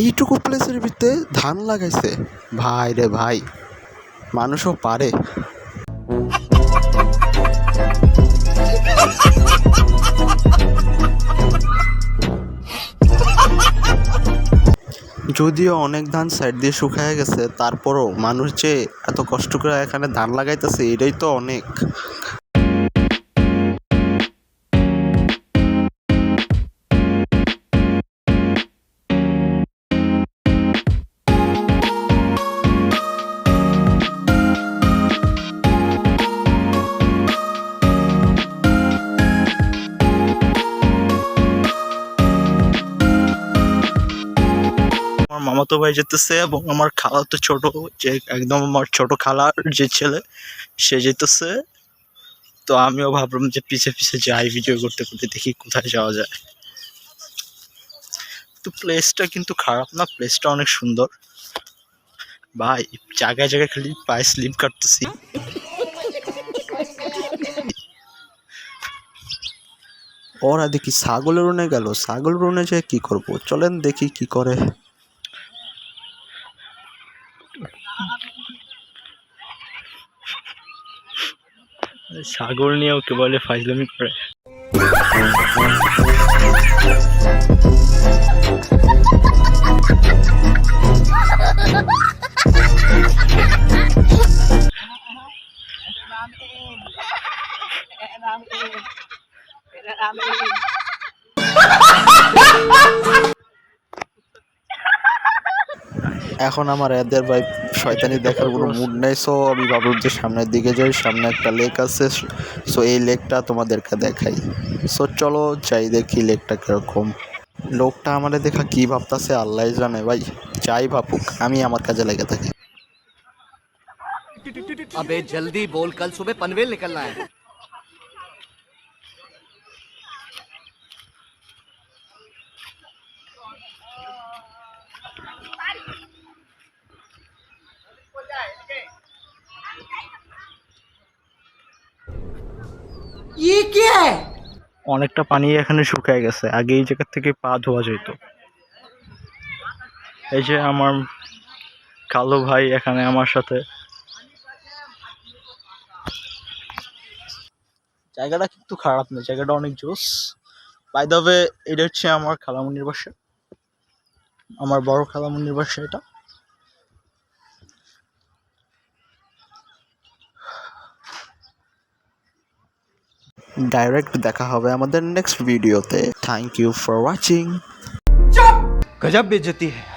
এইটুকু প্লেসের ভিতরে ধান লাগাইছে। ভাই রে ভাই, মানুষও পারে। যদিও অনেক ধান সাইড দিয়ে শুকায় গেছে, তারপরও মানুষ যে এত কষ্ট করে এখানে ধান লাগাইতেছে, এটাই তো অনেক। আমার মামাতো ভাই যেতেছে এবং আমার খালা তো ছোট, যে একদম আমার ছোট খালার যে ছেলে, সে যেতেছে। তো আমিও ভাবলাম যে পিছে পিছে যাই ভিডিও করতে করতে দেখি কোথায় যাওয়া যায়। তো প্লেসটা কিন্তু খারাপ না প্লেসটা অনেক সুন্দর। ভাই, জায়গায় জায়গায় খালি পায়ে স্লিপ কাটতেছি। ওরা দেখি ছাগলের রুনে গেল ছাগল রুনে যে কি করব? চলেন দেখি কি করে। সাগর নিয়ে ওকে বলে ফাজলামি করে এখন আমার এদের ভাই শয়তানি দেখার কোনো মুড নেই সো আমি ভাবলাম যে সামনের দিকে যাই, সামনে একটা লেক আছে সো এই লেকটা তোমাদেরকে দেখাই। সো চলো যাই দেখি লেকটা কীরকম। লোকটা আমাদের দেখা কী ভাবতাছে আল্লাহ জানে ভাই, যাই ভাবুক, আমি আমার কাজে লেগে থাকি। अबे जल्दी बोल कल सुबह पनवेल निकलना है ইয়ে অনেকটা পানি এখানে শুকায় গেছে। আগে এই জায়গা থেকে পা ধোয়া যেত। এই যে আমার কালো ভাই এখানে আমার সাথে। জায়গাটা কিন্তু খারাপ না জায়গাটা অনেক জোস। বাই এটা হচ্ছে আমার খালামুনির বাসা। আমার বড় খালামুনির বাসা এটা। ডাইরেক্ট দেখা হবে আমাদের নেক্সট ভিডিওতে থ্যাংক ইউ ফর ওয়াচিং গজব বেজতি হ্যাঁ